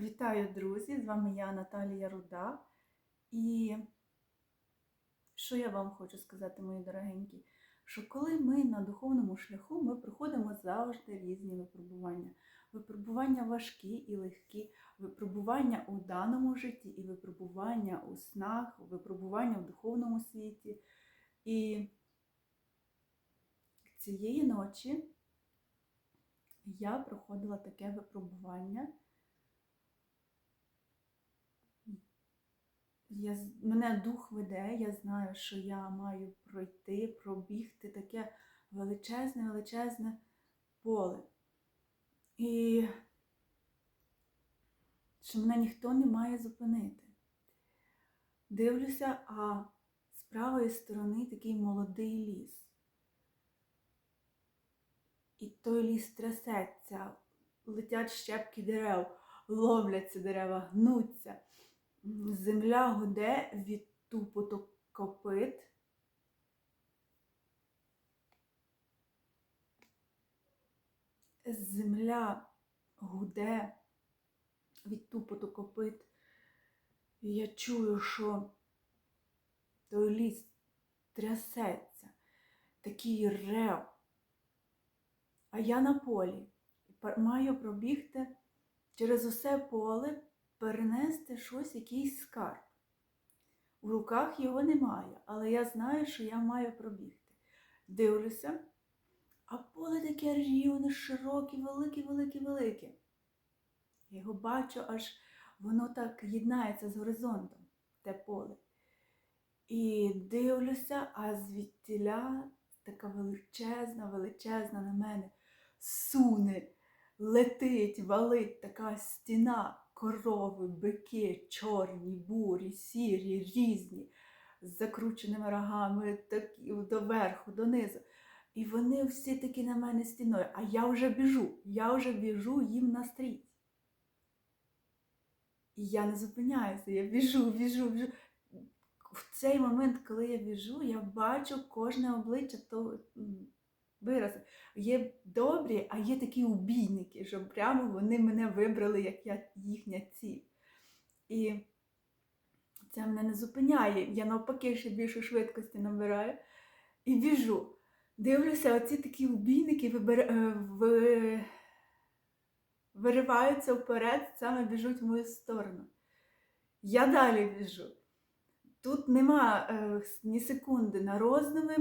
Вітаю, друзі! З вами я, Наталія Руда. І що я вам хочу сказати, мої дорогенькі? Що коли ми на духовному шляху, ми проходимо завжди різні випробування. Випробування важкі і легкі, випробування у даному житті, і випробування у снах, випробування в духовному світі. І цієї ночі я проходила таке випробування. Я, мене дух веде, я знаю, що я маю пройти, пробігти таке величезне, величезне поле. І що мене ніхто не має зупинити. Дивлюся, а з правої сторони такий молодий ліс. І той ліс трясеться, летять щепки дерев, ловляться дерева, гнуться. Земля гуде від тупоту копит. Земля гуде від тупоту копит. І я чую, що той ліс трясеться, такий рев. А я на полі маю пробігти через усе поле перенести щось, якийсь скарб. У руках його немає, але я знаю, що я маю пробігти. Дивлюся, а поле таке рівне, широке, велике, велике, велике. Я його бачу, аж воно так єднається з горизонтом, те поле. І дивлюся, а звідтіля така величезна, величезна на мене суне, летить, валить така стіна, корови, бики, чорні, бурі, сірі, різні, з закрученими рогами такі, доверху, донизу. І вони всі такі на мене стіною. А я вже біжу, я вже біжу їм настрій. І я не зупиняюся, я біжу, біжу, біжу. В цей момент, коли я біжу, я бачу кожне обличчя того м, вирази. Є добрі, а є такі убійники, що прямо вони мене вибрали, як я їхня ціль. І це мене не зупиняє. Я навпаки ще більше швидкості набираю і біжу. Дивлюся, оці такі убійники вибер... е, ви... вириваються вперед, саме біжуть в мою сторону. Я далі біжу. Тут нема е, ні секунди на роздуми,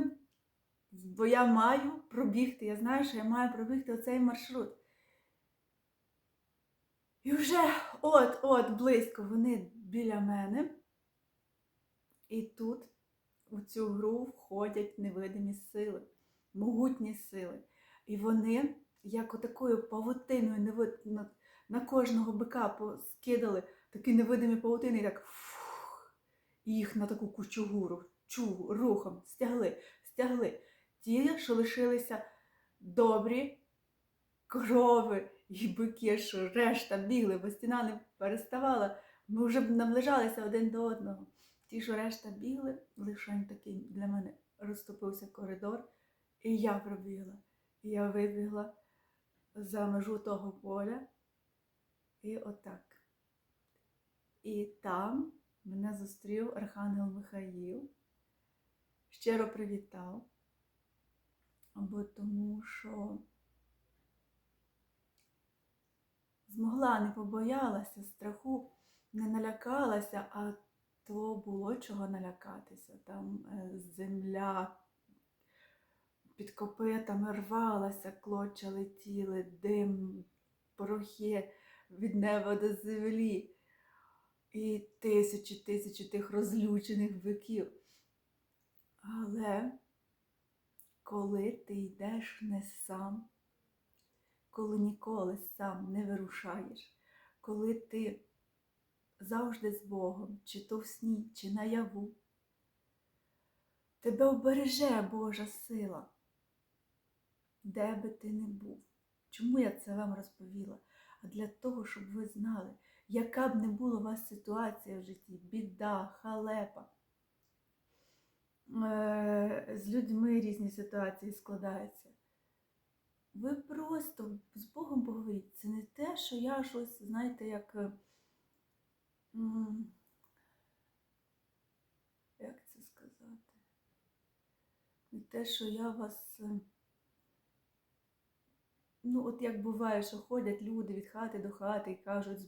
бо я маю пробігти. Я знаю, що я маю пробігти оцей маршрут. І вже от-от близько вони біля мене. І тут у цю гру входять невидимі сили, могутні сили. І вони, як отакою павутиною невид... на, кожного бика скидали такі невидимі павутини, і так фух, їх на таку кучугуру, чугу, рухом стягли, стягли. Ті, що лишилися добрі корови і бики, що решта бігли, бо стіна не переставала. Ми вже наближалися один до одного. Ті, що решта бігли, лише такий для мене розступився коридор, і я пробігла. І я вибігла за межу того поля. І отак. І там мене зустрів Архангел Михаїл, щиро привітав, бо тому що змогла, не побоялася, страху не налякалася, а то було чого налякатися. Там е, земля під копитами рвалася, клоча летіли, дим, порохи від неба до землі. І тисячі тисячі тих розлючених биків. Але коли ти йдеш не сам, коли ніколи сам не вирушаєш, коли ти завжди з Богом, чи то в сні, чи наяву, тебе обереже Божа сила, де би ти не був. Чому я це вам розповіла? А для того, щоб ви знали, яка б не була у вас ситуація в житті, біда, халепа. З людьми різні ситуації складаються. Ви просто з Богом поговоріть. Це не те, що я щось, знаєте, як. е, Як це сказати? Не те, що я вас. е, Ну, от як буває, що ходять люди від хати до хати і кажуть,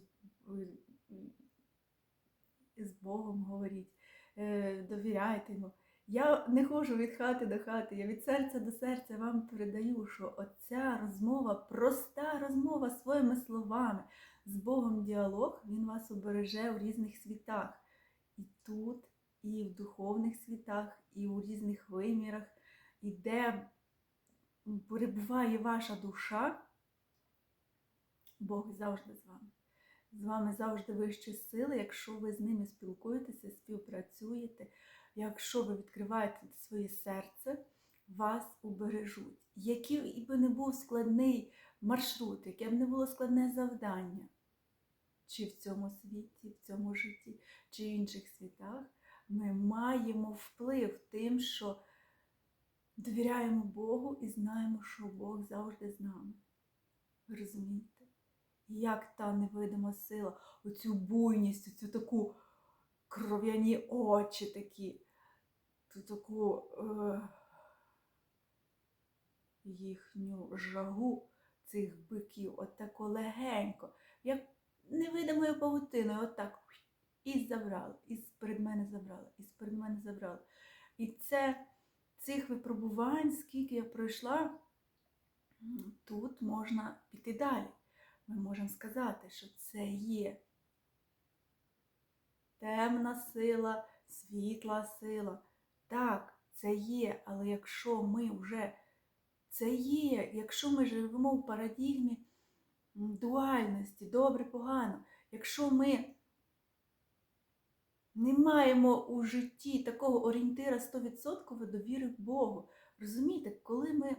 з Богом говоріть, е, довіряйте йому. Я не ходжу від хати до хати, я від серця до серця вам передаю, що оця розмова, проста розмова своїми словами, з Богом діалог, він вас обереже у різних світах. І тут, і в духовних світах, і у різних вимірах, і де перебуває ваша душа, Бог завжди з вами. З вами завжди вищі сили, якщо ви з ними спілкуєтеся, співпрацюєте, якщо ви відкриваєте своє серце, вас убережуть. Який би не був складний маршрут, яке б не було складне завдання, чи в цьому світі, в цьому житті, чи в інших світах, ми маємо вплив тим, що довіряємо Богу і знаємо, що Бог завжди з нами. Ви розумієте? Як та невидима сила, оцю буйність, оцю таку кров'яні очі такі, ту таку е, їхню жагу цих биків, отако легенько, як невидимою павутиною, отак і забрали, і перед мене забрали, і перед мене забрали. І це цих випробувань, скільки я пройшла, тут можна піти далі. Ми можемо сказати, що це є темна сила, світла сила. Так, це є, але якщо ми вже це є, якщо ми живемо в парадігмі дуальності, добре, погано, якщо ми не маємо у житті такого орієнтира 100% довіри Богу. Розумієте, коли ми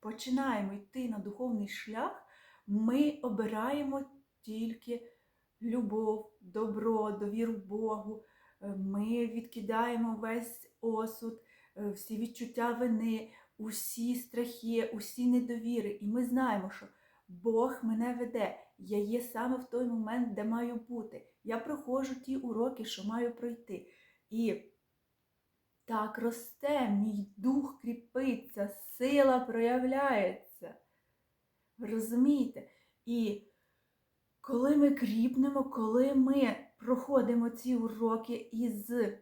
починаємо йти на духовний шлях, ми обираємо тільки любов, добро, довіру Богу. Е, Ми відкидаємо весь осуд, е, всі відчуття вини, усі страхи, усі недовіри. І ми знаємо, що Бог мене веде. Я є саме в той момент, де маю бути. Я проходжу ті уроки, що маю пройти. І так росте, мій дух кріпиться, сила проявляється. Розумієте? І коли ми кріпнемо, коли ми проходимо ці уроки і з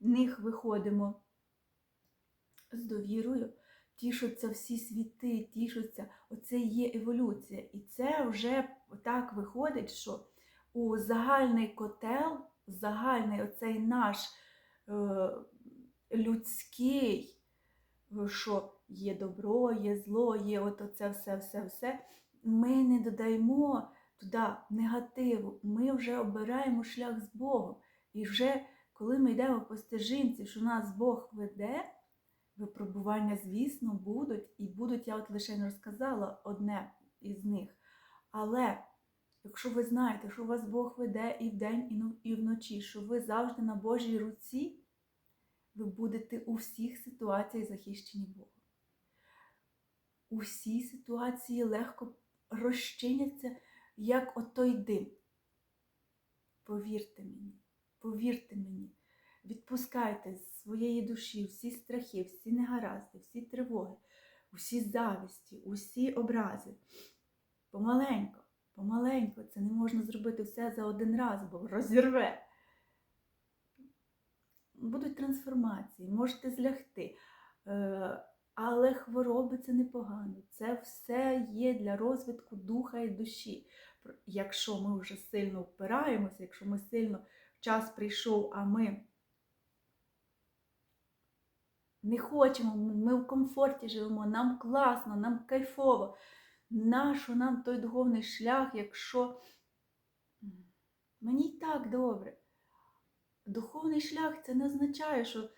них виходимо з довірою, тішуться всі світи, тішуться, оце є еволюція. І це вже так виходить, що у загальний котел, загальний оцей наш е, людський, що є добро, є зло, є от оце все, все, все, ми не додаємо туди негативу, ми вже обираємо шлях з Богом. І вже коли ми йдемо по стежинці, що нас Бог веде, випробування, звісно, будуть, і будуть, я от лише не розказала одне із них. Але якщо ви знаєте, що вас Бог веде і вдень, і ну- вночі, що ви завжди на Божій руці, ви будете у всіх ситуаціях захищені Богом. Усі ситуації легко розчиняться, як отой дим. Повірте мені, повірте мені. Відпускайте з своєї душі всі страхи, всі негаразди, всі тривоги, усі завісті, усі образи. Помаленько, помаленько. Це не можна зробити все за один раз, бо розірве. Будуть трансформації, можете злягти. Але хвороби це непогано. Це все є для розвитку духа і душі. Якщо ми вже сильно впираємося, якщо ми сильно час прийшов, а ми не хочемо, ми в комфорті живемо, нам класно, нам кайфово. Нащо нам той духовний шлях, якщо мені й так добре. Духовний шлях це не означає, що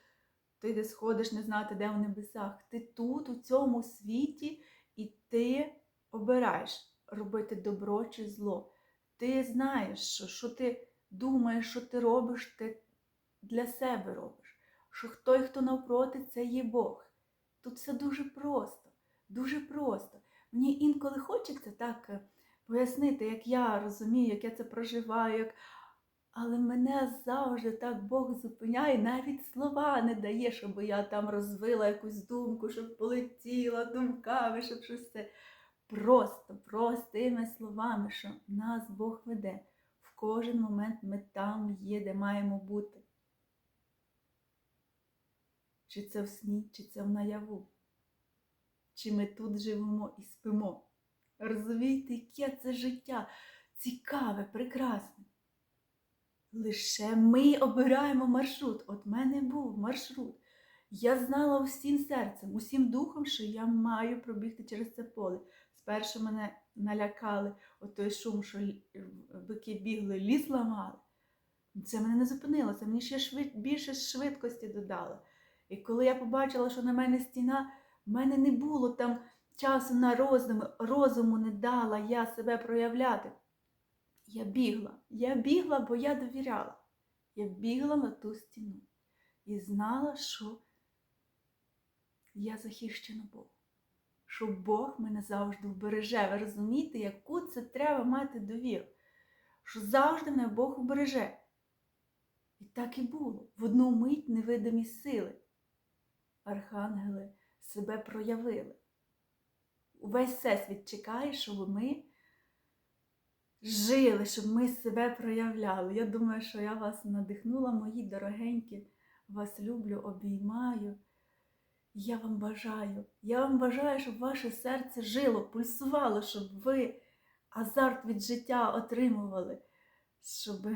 ти десь ходиш не знати, де в небесах. Ти тут, у цьому світі, і ти обираєш робити добро чи зло. Ти знаєш, що, що ти думаєш, що ти робиш, ти для себе робиш. Що той, хто навпроти, це є Бог. Тут все дуже просто, дуже просто. Мені інколи хочеться так е, пояснити, як я розумію, як я це проживаю, як... але мене завжди так Бог зупиняє, навіть слова не дає, щоб я там розвила якусь думку, щоб полетіла думками, щоб щось це. Просто, простими словами, що нас Бог веде. В кожен момент ми там є, де маємо бути. Чи це в сні, чи це в наяву. Чи ми тут живемо і спимо. Розумієте, яке це життя цікаве, прекрасне. Лише ми обираємо маршрут. От мене був маршрут. Я знала усім серцем, усім духом, що я маю пробігти через це поле. Спершу мене налякали от той шум, що бики бігли, ліс ламали. Це мене не зупинило, це мені ще швид... більше швидкості додало. І коли я побачила, що на мене стіна, в мене не було там часу на роздуми, розуму не дала я себе проявляти. Я бігла, я бігла, бо я довіряла. Я бігла на ту стіну і знала, що я захищена Богом. Що Бог мене завжди вбереже. Ви розумієте, яку це треба мати довіру? Що завжди мене Бог убереже. І так і було. В одну мить невидимі сили. Архангели себе проявили. Увесь всесвіт чекає, щоб ми жили, щоб ми себе проявляли. Я думаю, що я вас надихнула, мої дорогенькі. Вас люблю, обіймаю. Я вам бажаю, я вам бажаю, щоб ваше серце жило, пульсувало, щоб ви азарт від життя отримували, щоб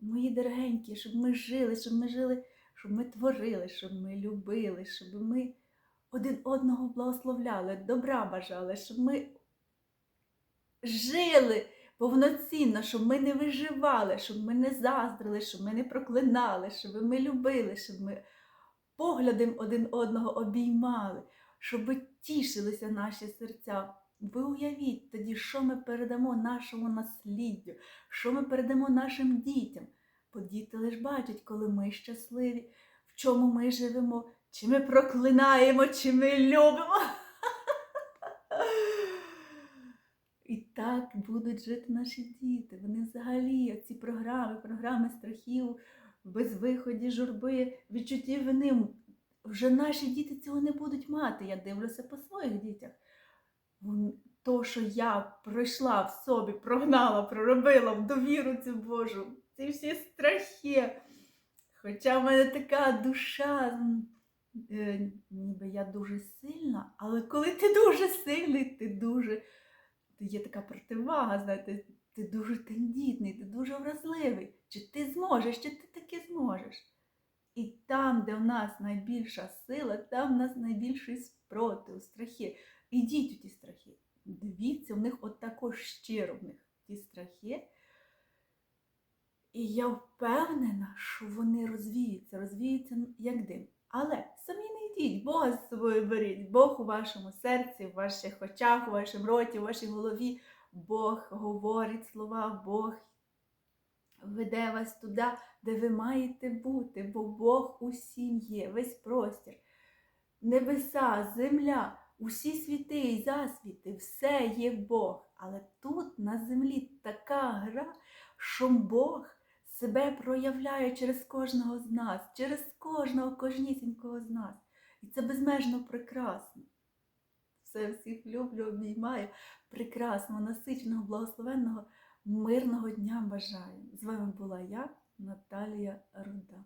мої дорогенькі, щоб ми жили, щоб ми жили, щоб ми творили, щоб ми любили, щоб ми один одного благословляли, добра бажали, щоб ми жили повноцінно, щоб ми не виживали, щоб ми не заздрили, щоб ми не проклинали, щоб ми любили, щоб ми поглядом один одного обіймали, щоб тішилися наші серця. Ви уявіть тоді, що ми передамо нашому насліддю, що ми передамо нашим дітям. Бо діти лиш бачать, коли ми щасливі, в чому ми живемо, чи ми проклинаємо, чи ми любимо. І так будуть жити наші діти. Вони взагалі ці програми, програми страхів, безвиході, журби, відчуттів вини. Вже наші діти цього не будуть мати. Я дивлюся по своїх дітях. То, що я пройшла в собі, прогнала, проробила в довіру цю Божу, ці всі страхи. Хоча в мене така душа, е, ніби я дуже сильна, але коли ти дуже сильний, ти дуже є така противага, знаєте, ти дуже тендітний, ти дуже вразливий. Чи ти зможеш, чи ти таки зможеш? І там, де в нас найбільша сила, там в нас найбільший спротив, страхи. Ідіть у ті страхи. Дивіться, в них от також щиро в них ті страхи. І я впевнена, що вони розвіються, розвіються як дим. Але самі не йдіть, Бога з собою беріть. Бог у вашому серці, в ваших очах, у вашому роті, у вашій голові. Бог говорить слова, Бог веде вас туди, де ви маєте бути, бо Бог усім є, весь простір. Небеса, земля, усі світи і засвіти, все є Бог. Але тут на землі така гра, що Бог себе проявляє через кожного з нас, через кожного, кожнісінького з нас. І це безмежно прекрасно. Все всіх люблю, обіймаю. Прекрасного, насиченого, благословенного, мирного дня бажаю. З вами була я, Наталія Руда.